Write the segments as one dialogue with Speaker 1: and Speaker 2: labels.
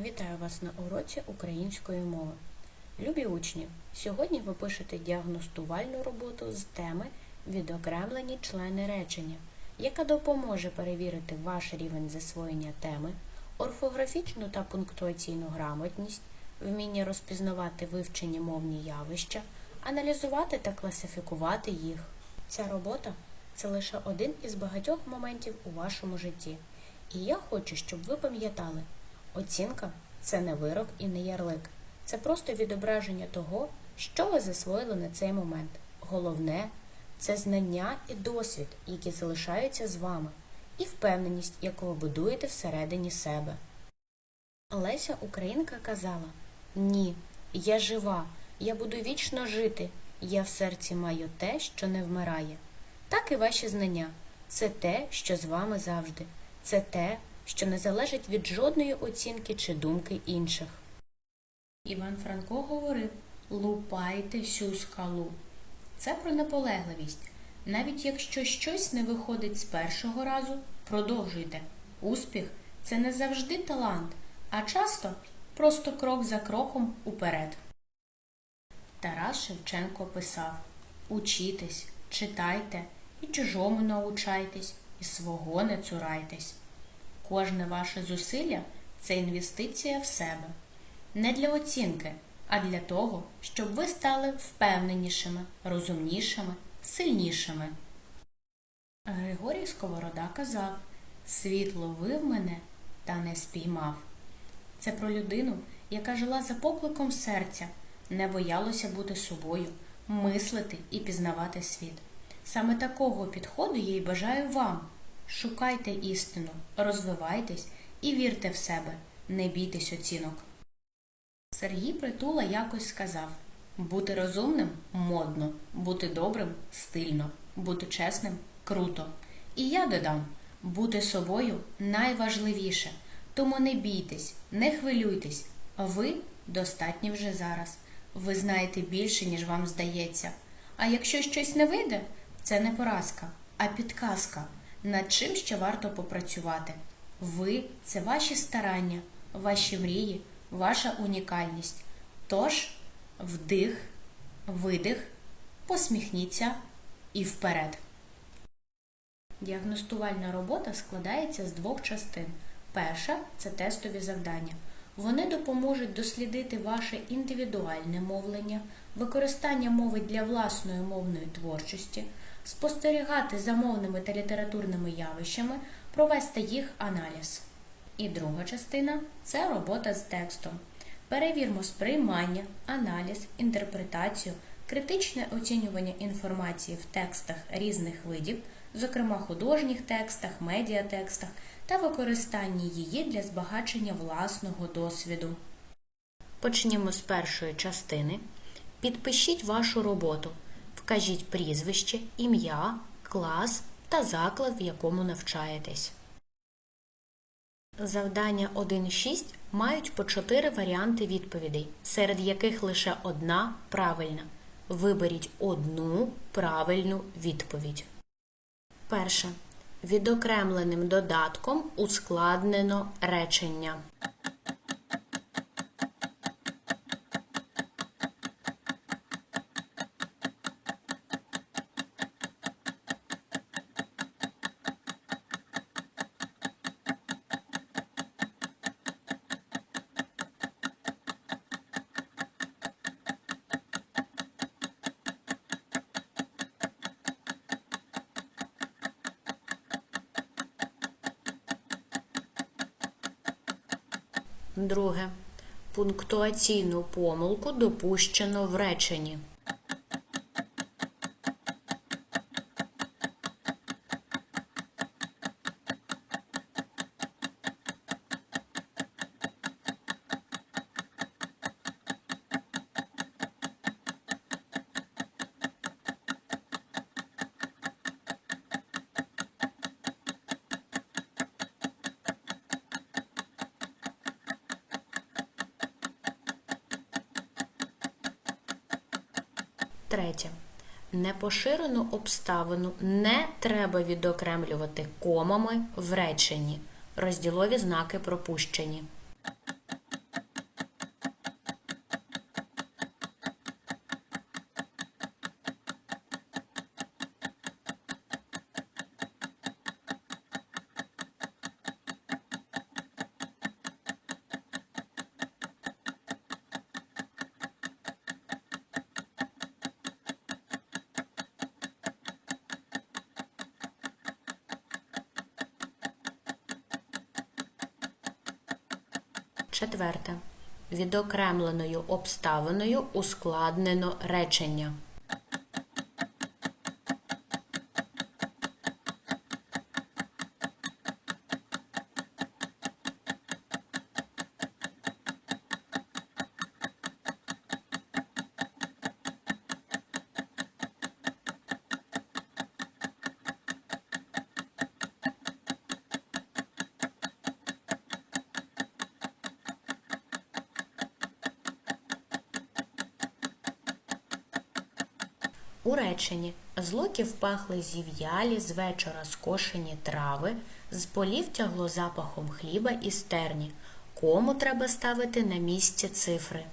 Speaker 1: Вітаю вас на уроці української мови. Любі учні! Сьогодні ви пишете діагностувальну роботу з теми відокремлені члени речення, яка допоможе перевірити ваш рівень засвоєння теми, орфографічну та пунктуаційну грамотність, вміння розпізнавати вивчені мовні явища, аналізувати та класифікувати їх. Ця робота це лише один із багатьох моментів у вашому житті. І я хочу, щоб ви пам'ятали, оцінка це не вирок і не ярлик. Це просто відображення того, що ви засвоїли на цей момент. Головне це знання і досвід, які залишаються з вами, і впевненість, яку ви будуєте всередині себе. Леся Українка казала: Ні, я жива, я буду вічно жити, я в серці маю те, що не вмирає. Так і ваші знання це те, що з вами завжди, це те, що не залежить від жодної оцінки чи думки інших. Іван Франко говорив лупайте всю скалу. Це про наполегливість. Навіть якщо щось не виходить з першого разу, продовжуйте. Успіх це не завжди талант, а часто просто крок за кроком уперед. Тарас Шевченко писав Учітесь, читайте, і чужому научайтесь, і свого не цурайтесь. Кожне ваше зусилля це інвестиція в себе. Не для оцінки, а для того, щоб ви стали впевненішими, розумнішими, сильнішими. Григорій Сковорода казав Світ ловив мене та не спіймав. Це про людину, яка жила за покликом серця, не боялася бути собою, мислити і пізнавати світ. Саме такого підходу я й бажаю вам. Шукайте істину, розвивайтесь і вірте в себе, не бійтесь оцінок. Сергій Притула якось сказав бути розумним модно, бути добрим стильно, бути чесним круто. І я додам бути собою найважливіше. Тому не бійтесь, не хвилюйтесь, ви достатні вже зараз. Ви знаєте більше, ніж вам здається. А якщо щось не вийде, це не поразка, а підказка, над чим ще варто попрацювати. Ви це ваші старання, ваші мрії, ваша унікальність. Тож, вдих, видих, посміхніться і вперед. Діагностувальна робота складається з двох частин. Перша це тестові завдання. Вони допоможуть дослідити ваше індивідуальне мовлення, використання мови для власної мовної творчості, спостерігати за мовними та літературними явищами, провести їх аналіз. І друга частина це робота з текстом. Перевірмо сприймання, аналіз, інтерпретацію, критичне оцінювання інформації в текстах різних видів, зокрема художніх текстах, медіатекстах та використання її для збагачення власного досвіду. Почнімо з першої частини. Підпишіть вашу роботу. Вкажіть прізвище, ім'я, клас та заклад, в якому навчаєтесь. Завдання 1.6 мають по 4 варіанти відповідей, серед яких лише одна правильна. Виберіть одну правильну відповідь. Перше. Відокремленим додатком ускладнено речення. Друге. Пунктуаційну помилку допущено в реченні. Третє. Непоширену обставину не треба відокремлювати комами в реченні. Розділові знаки пропущені. Четверте. Відокремленою обставиною ускладнено речення. У реченні з локів пахли зів'ялі, з вечора скошені трави, з полів тягло запахом хліба і стерні. Кому треба ставити на місці цифри?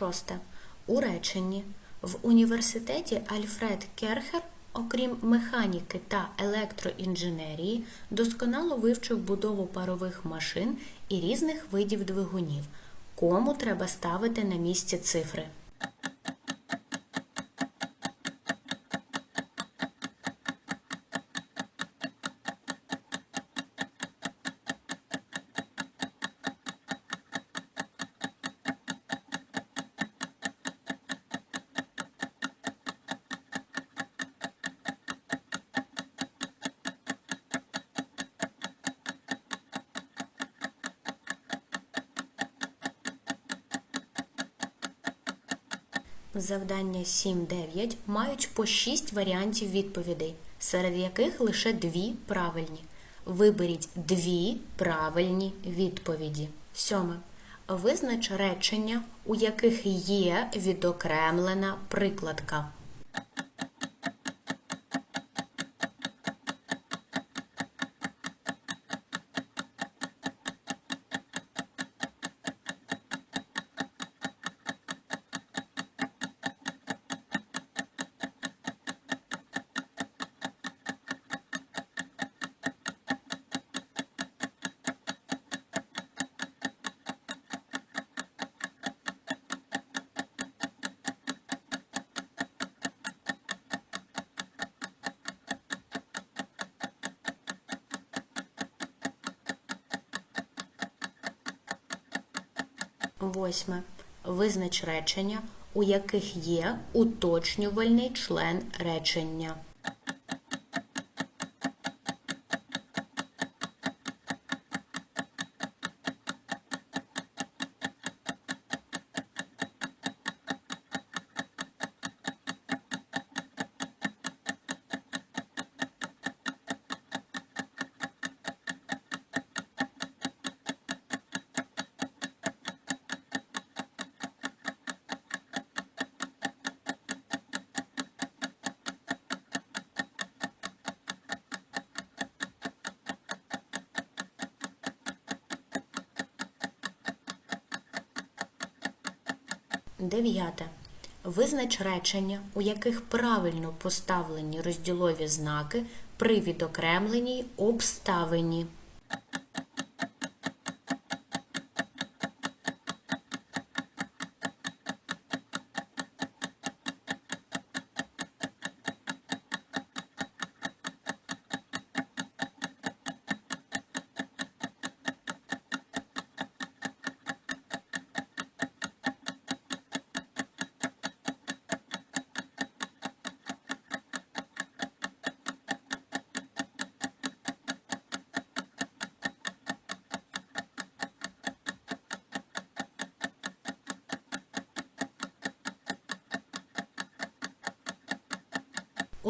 Speaker 1: Шосте. У реченні в університеті Альфред Керхер, окрім механіки та електроінженерії, досконало вивчив будову парових машин і різних видів двигунів. Кому треба ставити на місці цифри? Завдання 7-9 мають по 6 варіантів відповідей, серед яких лише дві правильні. Виберіть дві правильні відповіді. 7. Визнач речення, у яких є відокремлена прикладка. Восьме. Визнач речення, у яких є уточнювальний член речення. Дев'яте. Визнач речення, у яких правильно поставлені розділові знаки при відокремленій обставині.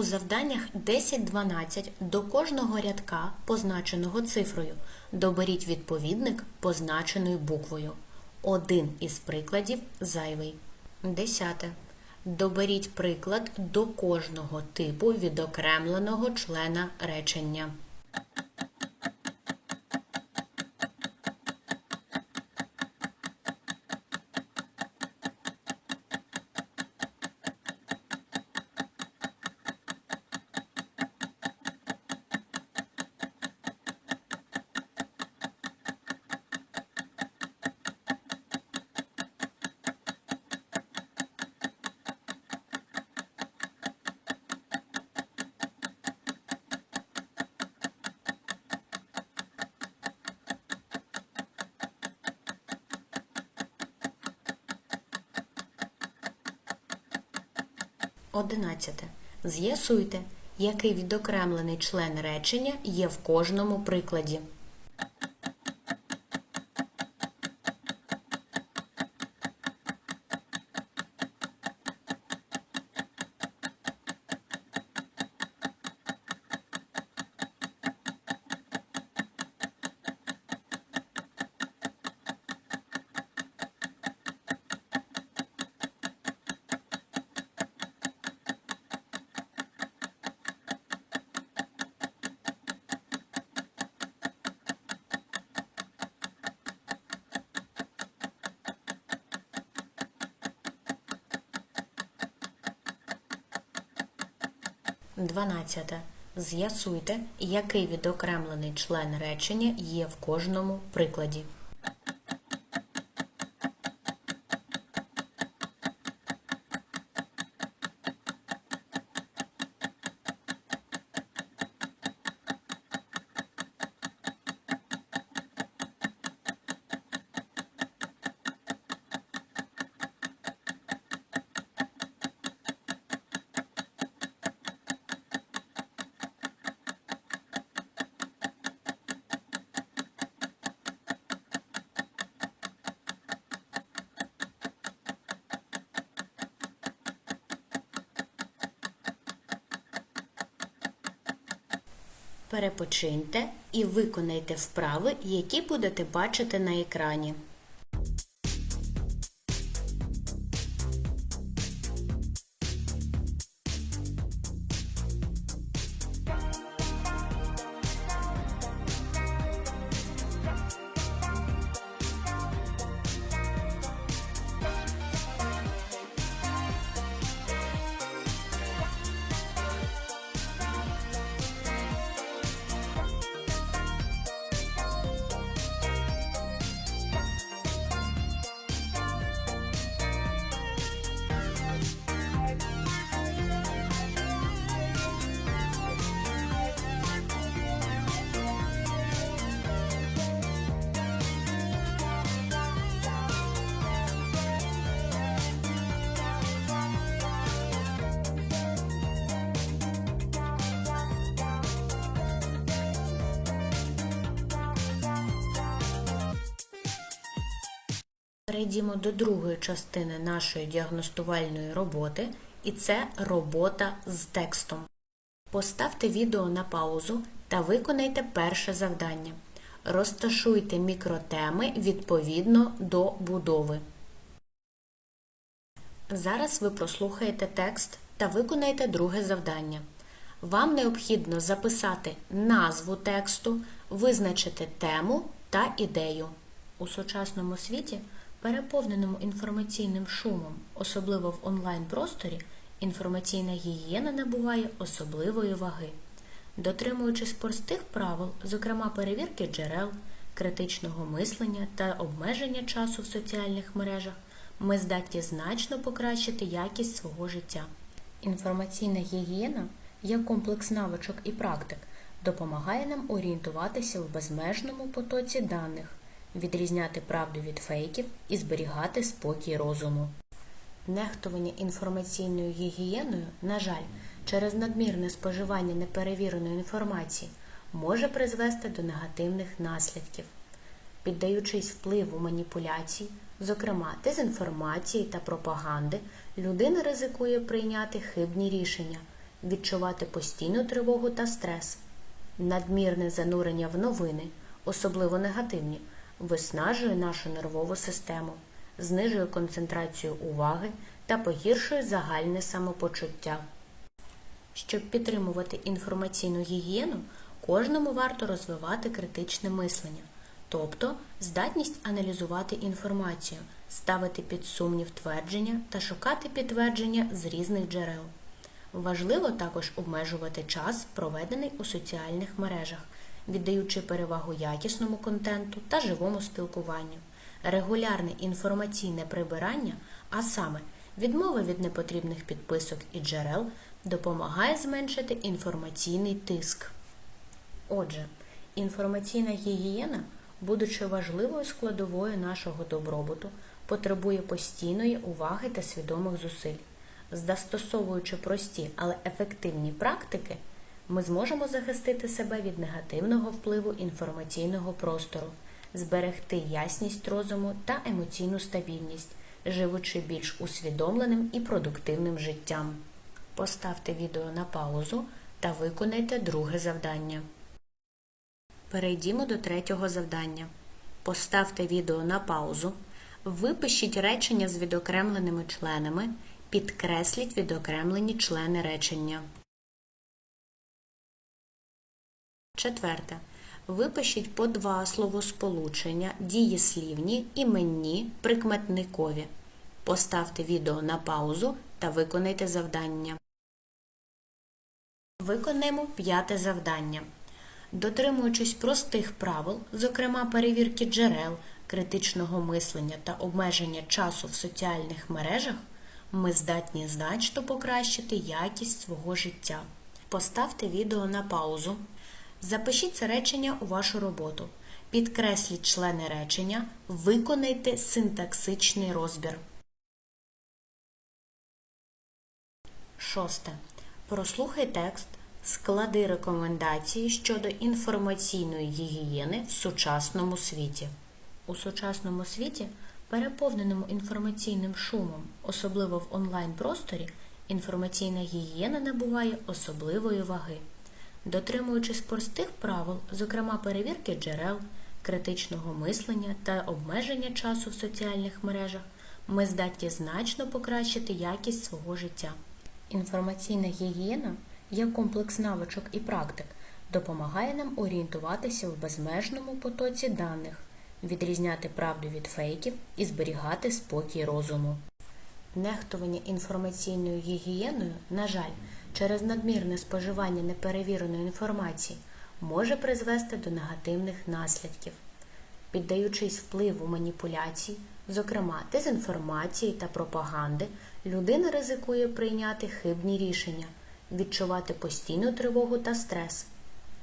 Speaker 1: У завданнях 10-12 до кожного рядка, позначеного цифрою, доберіть відповідник, позначений буквою. Один із прикладів зайвий. Десяте. Доберіть приклад до кожного типу відокремленого члена речення. 11. З'ясуйте, який відокремлений член речення є в кожному прикладі. Дванадцяте. З'ясуйте, який відокремлений член речення є в кожному прикладі. Перепочиньте і виконайте вправи, які будете бачити на екрані. Перейдімо до другої частини нашої діагностувальної роботи, і це робота з текстом. Поставте відео на паузу та виконайте перше завдання. Розташуйте мікротеми відповідно до будови. Зараз ви прослухаєте текст та виконаєте друге завдання. Вам необхідно записати назву тексту, визначити тему та ідею. У сучасному світі, переповненому інформаційним шумом, особливо в онлайн-просторі, інформаційна гігієна набуває особливої ваги. Дотримуючись простих правил, зокрема перевірки джерел, критичного мислення та обмеження часу в соціальних мережах, ми здатні значно покращити якість свого життя. Інформаційна гігієна, як комплекс навичок і практик, допомагає нам орієнтуватися в безмежному потоці даних, відрізняти правду від фейків і зберігати спокій розуму. Нехтування інформаційною гігієною, на жаль, через надмірне споживання неперевіреної інформації може призвести до негативних наслідків. Піддаючись впливу маніпуляцій, зокрема дезінформації та пропаганди, людина ризикує прийняти хибні рішення, відчувати постійну тривогу та стрес. Надмірне занурення в новини, особливо негативні, виснажує нашу нервову систему, знижує концентрацію уваги та погіршує загальне самопочуття. Щоб підтримувати інформаційну гігієну, кожному варто розвивати критичне мислення, тобто здатність аналізувати інформацію, ставити під сумнів твердження та шукати підтвердження з різних джерел. Важливо також обмежувати час, проведений у соціальних мережах, віддаючи перевагу якісному контенту та живому спілкуванню. Регулярне інформаційне прибирання, а саме відмова від непотрібних підписок і джерел, допомагає зменшити інформаційний тиск. Отже, інформаційна гігієна, будучи важливою складовою нашого добробуту, потребує постійної уваги та свідомих зусиль. Застосовуючи прості, але ефективні практики, ми зможемо захистити себе від негативного впливу інформаційного простору, зберегти ясність розуму та емоційну стабільність, живучи більш усвідомленим і продуктивним життям. Поставте відео на паузу та виконайте друге завдання. Перейдімо до третього завдання. Поставте відео на паузу, випишіть речення з відокремленими членами, підкресліть відокремлені члени речення. Четверте. Випишіть по два словосполучення, дієслівні, іменні, прикметникові. Поставте відео на паузу та виконайте завдання. Виконаємо п'яте завдання. Дотримуючись простих правил, зокрема перевірки джерел, критичного мислення та обмеження часу в соціальних мережах, ми здатні значно покращити якість свого життя. Поставте відео на паузу. Запишіть це речення у вашу роботу. Підкресліть члени речення, виконайте синтаксичний розбір. Шосте. Прослухай текст, склади рекомендації щодо інформаційної гігієни в сучасному світі. У сучасному світі, переповненому інформаційним шумом, особливо в онлайн-просторі, інформаційна гігієна набуває особливої ваги. Дотримуючись простих правил, зокрема перевірки джерел, критичного мислення та обмеження часу в соціальних мережах, ми здатні значно покращити якість свого життя. Інформаційна гігієна, як комплекс навичок і практик, допомагає нам орієнтуватися в безмежному потоці даних, відрізняти правду від фейків і зберігати спокій розуму. Нехтування інформаційною гігієною, на жаль, через надмірне споживання неперевіреної інформації може призвести до негативних наслідків. Піддаючись впливу маніпуляцій, зокрема дезінформації та пропаганди, людина ризикує прийняти хибні рішення, відчувати постійну тривогу та стрес.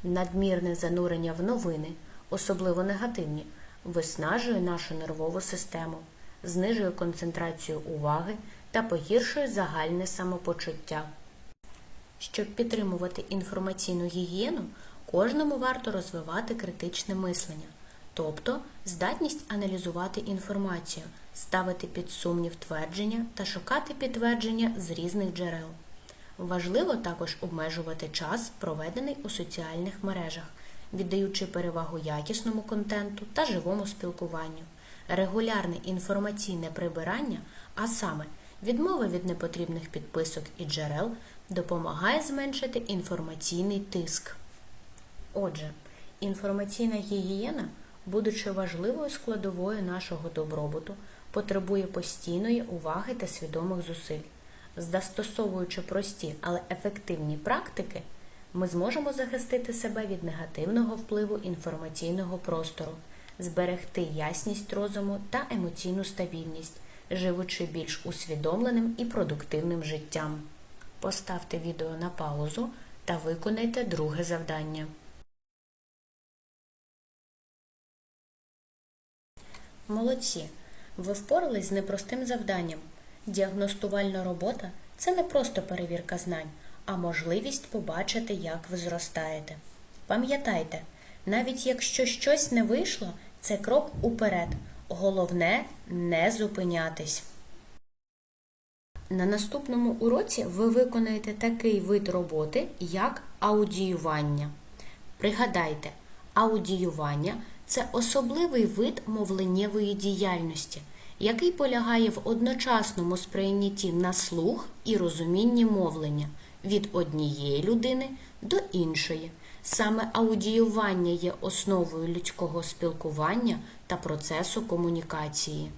Speaker 1: Надмірне занурення в новини, особливо негативні, виснажує нашу нервову систему, знижує концентрацію уваги та погіршує загальне самопочуття. Щоб підтримувати інформаційну гігієну, кожному варто розвивати критичне мислення, тобто здатність аналізувати інформацію, ставити під сумнів твердження та шукати підтвердження з різних джерел. Важливо також обмежувати час, проведений у соціальних мережах, віддаючи перевагу якісному контенту та живому спілкуванню, регулярне інформаційне прибирання, а саме відмова від непотрібних підписок і джерел, допомагає зменшити інформаційний тиск. Отже, інформаційна гігієна, будучи важливою складовою нашого добробуту, потребує постійної уваги та свідомих зусиль. Застосовуючи прості, але ефективні практики, ми зможемо захистити себе від негативного впливу інформаційного простору, зберегти ясність розуму та емоційну стабільність, живучи більш усвідомленим і продуктивним життям. Поставте відео на паузу та виконайте друге завдання. Молодці! Ви впорались з непростим завданням. Діагностувальна робота це не просто перевірка знань, а можливість побачити, як ви зростаєте. Пам'ятайте, навіть якщо щось не вийшло, це крок уперед. Головне не зупинятись. На наступному уроці ви виконаєте такий вид роботи, як аудіювання. Пригадайте, аудіювання це особливий вид мовленнєвої діяльності, який полягає в одночасному сприйнятті на слух і розумінні мовлення від однієї людини до іншої. Саме аудіювання є основою людського спілкування та процесу комунікації.